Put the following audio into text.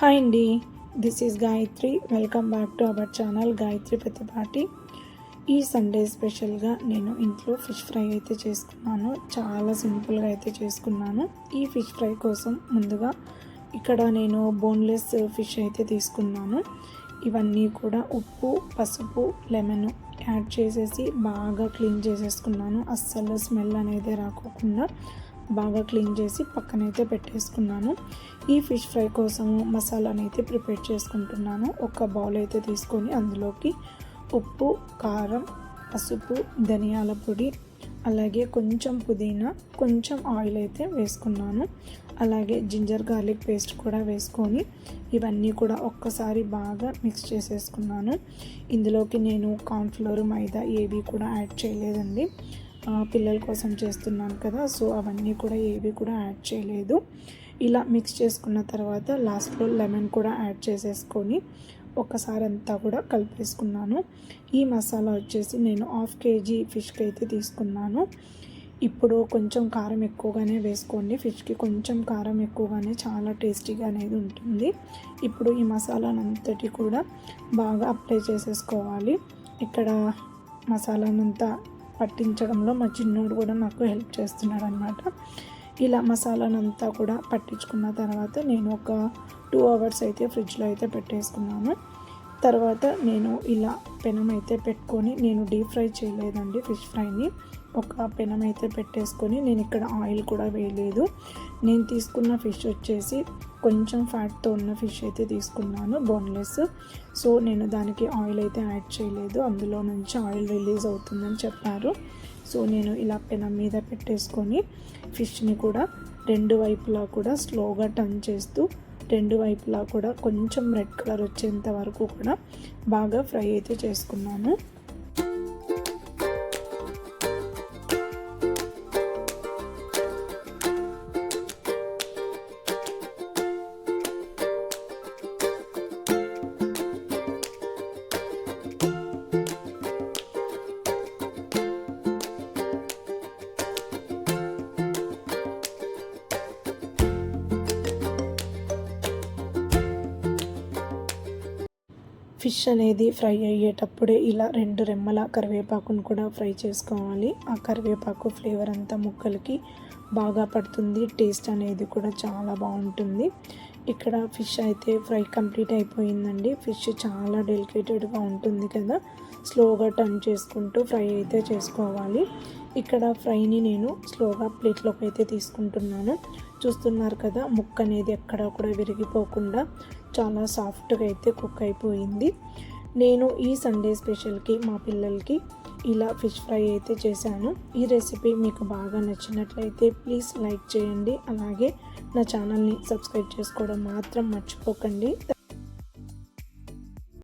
Hi అండి this is Gayatri welcome back to our channel Gayatri Pratipati ఈ Sunday స్పెషల్గా నేను ఇంట్లో ఫిష్ ఫ్రై అయితే చేసుకున్నాను. చాలా సింపుల్గా అయితే చేసుకున్నాను. ఈ ఫిష్ ఫ్రై కోసం ముందుగా ఇక్కడ నేను బోన్లెస్ ఫిష్ అయితే తీసుకున్నాను. ఇవన్నీ కూడా ఉప్పు పసుపు లెమన్ యాడ్ చేసేసి బాగా క్లీన్ చేసేసుకున్నాను. అస్సలు స్మెల్ అనేది రాకోకుండా బాగా క్లీన్ చేసి పక్కనైతే పెట్టేసుకున్నాను. ఈ ఫిష్ ఫ్రై కోసము మసాలాని అయితే ప్రిపేర్ చేసుకుంటున్నాను. ఒక బౌల్ అయితే తీసుకొని అందులోకి ఉప్పు కారం పసుపు ధనియాల పొడి అలాగే కొంచెం పుదీనా కొంచెం ఆయిల్ అయితే వేసుకున్నాను. అలాగే జింజర్ గార్లిక్ పేస్ట్ కూడా వేసుకొని ఇవన్నీ కూడా ఒక్కసారి బాగా మిక్స్ చేసేసుకున్నాను. ఇందులోకి నేను కార్న్ఫ్లోర్ మైదా ఏవి కూడా యాడ్ చేయలేదండి. పిల్లల కోసం చేస్తున్నాను కదా సో అవన్నీ కూడా ఏవి కూడా యాడ్ చేయలేదు. ఇలా మిక్స్ చేసుకున్న తర్వాత లాస్ట్లో లెమన్ కూడా యాడ్ చేసేసుకొని ఒకసారి అంతా కూడా కలిపేసుకున్నాను. ఈ మసాలా వచ్చేసి నేను హాఫ్ కేజీ ఫిష్కి అయితే తీసుకున్నాను. ఇప్పుడు కొంచెం కారం ఎక్కువగానే వేసుకోండి. ఫిష్కి కొంచెం కారం ఎక్కువగానే చాలా టేస్టీగా అనేది ఉంటుంది. ఇప్పుడు ఈ మసాలానంతటి కూడా బాగా అప్లై చేసేసుకోవాలి. ఇక్కడ మసాలానంతా పట్టించడంలో మా చిన్నోడు కూడా నాకు హెల్ప్ చేస్తున్నాడు అనమాట ఇలా మసాలానంతా కూడా పట్టించుకున్న తర్వాత నేను ఒక టూ అవర్స్ అయితే ఫ్రిడ్జ్లో అయితే పెట్టేసుకున్నాను. తర్వాత నేను ఇలా పెనం అయితే పెట్టుకొని నేను డీప్ ఫ్రై చేయలేదండి ఫిష్ ఫ్రైని. ఒక పెనం అయితే పెట్టేసుకొని నేను ఇక్కడ ఆయిల్ కూడా వేయలేదు. నేను తీసుకున్న ఫిష్ వచ్చేసి కొంచెం ఫ్యాట్తో ఉన్న ఫిష్ అయితే తీసుకున్నాను బోన్లెస్ సో నేను దానికి ఆయిల్ అయితే యాడ్ చేయలేదు. అందులో నుంచి ఆయిల్ రిలీజ్ అవుతుందని చెప్పారు. సో నేను ఇలా పెనం మీద పెట్టేసుకొని ఫిష్ని కూడా రెండు వైపులా కూడా స్లోగా టర్న్ చేస్తూ రెండు వైపులా కూడా కొంచెం రెడ్ కలర్ వచ్చేంత వరకు కూడా బాగా ఫ్రై అయితే చేసుకున్నాను. ఫిష్ అనేది ఫ్రై అయ్యేటప్పుడే ఇలా రెండు రెమ్మల కరివేపాకును కూడా ఫ్రై చేసుకోవాలి. ఆ కరివేపాకు ఫ్లేవర్ అంతా ముక్కలకి బాగా పడుతుంది. టేస్ట్ అనేది కూడా చాలా బాగుంటుంది. ఇక్కడ ఫిష్ అయితే ఫ్రై కంప్లీట్ అయిపోయిందండి. ఫిష్ చాలా డెలికేటెడ్గా ఉంటుంది కదా. స్లోగా టర్న్ చేసుకుంటూ ఫ్రై అయితే చేసుకోవాలి. ఇక్కడ ఫ్రైని నేను స్లోగా ప్లేట్లోకి అయితే తీసుకుంటున్నాను. చూస్తున్నారు కదా ముక్క అనేది ఎక్కడ కూడా విరిగిపోకుండా చాలా సాఫ్ట్గా అయితే కుక్ అయిపోయింది. నేను ఈ సండే స్పెషల్కి మా పిల్లలకి ఇలా ఫిష్ ఫ్రై అయితే చేశాను. ఈ రెసిపీ మీకు బాగా నచ్చినట్లయితే ప్లీజ్ లైక్ చేయండి. అలాగే నా ఛానల్ని సబ్స్క్రైబ్ చేసుకోవడం మాత్రం మర్చిపోకండి.